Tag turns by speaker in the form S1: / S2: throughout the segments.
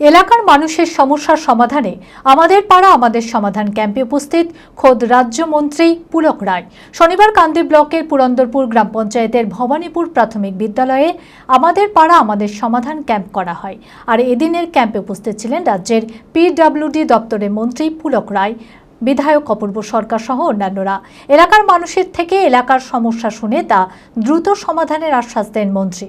S1: এলাকার মানুষের সমস্যার সমাধানে আমাদের পাড়া আমাদের সমাধান ক্যাম্পে উপস্থিত খোদ রাজ্যমন্ত্রী পুলক রায়। শনিবার কান্দি ব্লকের পুরন্দরপুর গ্রাম পঞ্চায়েতের ভবানীপুর প্রাথমিক বিদ্যালয়ে আমাদের পাড়া আমাদের সমাধান ক্যাম্প করা হয়। আর এদিনের ক্যাম্পে উপস্থিত ছিলেন রাজ্যের পিডব্লিউডি দপ্তরের মন্ত্রী পুলক রায়, বিধায়ক অপূর্ব সরকার সহ অন্যান্যরা। এলাকার মানুষের থেকে এলাকার সমস্যা শুনে তা দ্রুত সমাধানের আশ্বাস দেন মন্ত্রী।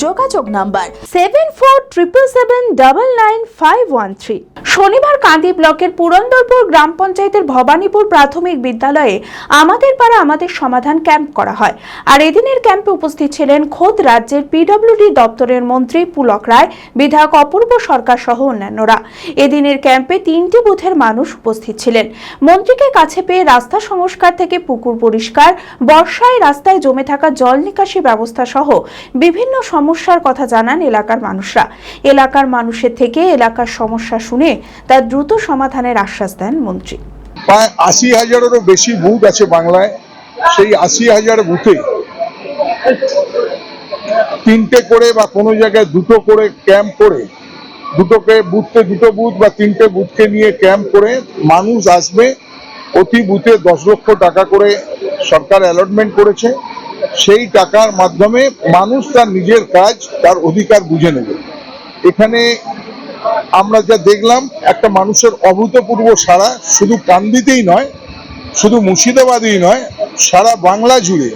S2: যোগাযোগ number seven four triple seven double nine five one three শনিবার কান্দি ব্লকের পুরন্দরপুর গ্রাম পঞ্চায়েতের ভবানীপুর প্রাথমিক বিদ্যালয়ে আমাদের পাড়া আমাদের সমাধান ক্যাম্প করা হয়। আর এদিনের ক্যাম্পে উপস্থিত ছিলেন খোদ রাজ্যের পিডব্লিউডি দপ্তরের মন্ত্রী পুলক রায়, বিধায়ক অপূর্ব সরকার সহ অন্যান্যরা। এদিনের ক্যাম্পে তিনটি বুথের মানুষ উপস্থিত ছিলেন। মন্ত্রীকে কাছে পেয়ে রাস্তা সংস্কার থেকে পুকুর পরিষ্কার, বর্ষায় রাস্তায় জমে থাকা জল নিকাশি ব্যবস্থা সহ বিভিন্ন সমস্যার কথা জানান এলাকার মানুষরা। এলাকার মানুষের থেকে এলাকার সমস্যা শুনে তার দ্রুত সমাধানের আশ্বাস দেন মন্ত্রী।
S3: প্রায় আশি হাজারেরও বেশি বুথ আছে বাংলায়। সেই আশি হাজার বুথে তিনটে করে বা কোনো জায়গায় দুটো করে ক্যাম্প করে, দুটোকে বুথকে দুটো বুথ বা তিনটে বুথকে নিয়ে ক্যাম্প করে মানুষ আসবে। প্রতি বুথে দশ লক্ষ টাকা করে সরকার অ্যালটমেন্ট করেছে। সেই টাকার মাধ্যমে মানুষ তার নিজের কাজ, তার অধিকার বুঝে নেবে। এখানে আমরা যা দেখলাম, একটা মানুষের অভূতপূর্ব সারা শুধু কান্দিতেই নয়, শুধু মুর্শিদাবাদেই নয়, সারা বাংলা জুড়ে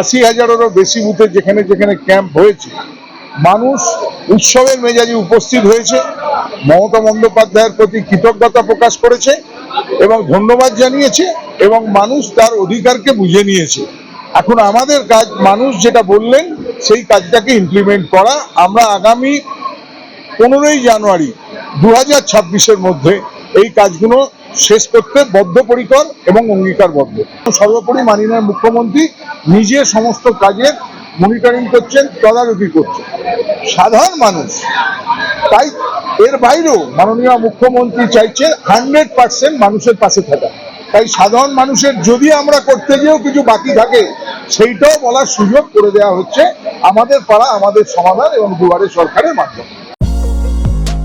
S3: আশি হাজারেরও বেশি বুথে যেখানে যেখানে ক্যাম্প হয়েছে, মানুষ উৎসবের মেজাজে উপস্থিত হয়েছে, মমতা বন্দ্যোপাধ্যায়ের প্রতি কৃতজ্ঞতা প্রকাশ করেছে এবং ধন্যবাদ জানিয়েছে এবং মানুষ তার অধিকারকে বুঝে নিয়েছে। এখন আমাদের কাজ, মানুষ যেটা বললেন, সেই কাজটাকে ইমপ্লিমেন্ট করা। আমরা আগামী পনেরোই জানুয়ারি দু হাজার ছাব্বিশের মধ্যে এই কাজগুলো শেষ করতে বদ্ধপরিকর এবং অঙ্গীকারবদ্ধ। সর্বোপরি মাননীয় মুখ্যমন্ত্রী নিজে সমস্ত কাজের মনিটরিং করছেন, তদারকি করছেন। সাধারণ মানুষ, তাই এর বাইরেও মাননীয় মুখ্যমন্ত্রী চাইছেন হান্ড্রেড পার্সেন্ট মানুষের পাশে থাকা। তাই সাধারণ মানুষের যদি আমরা করতে গিয়েও কিছু বাকি থাকে সেইটাও বলার সুযোগ করে দেওয়া হচ্ছে। আমাদের পাড়া আমাদের সমাধান এবং দুয়ারে সরকারের মাধ্যমে।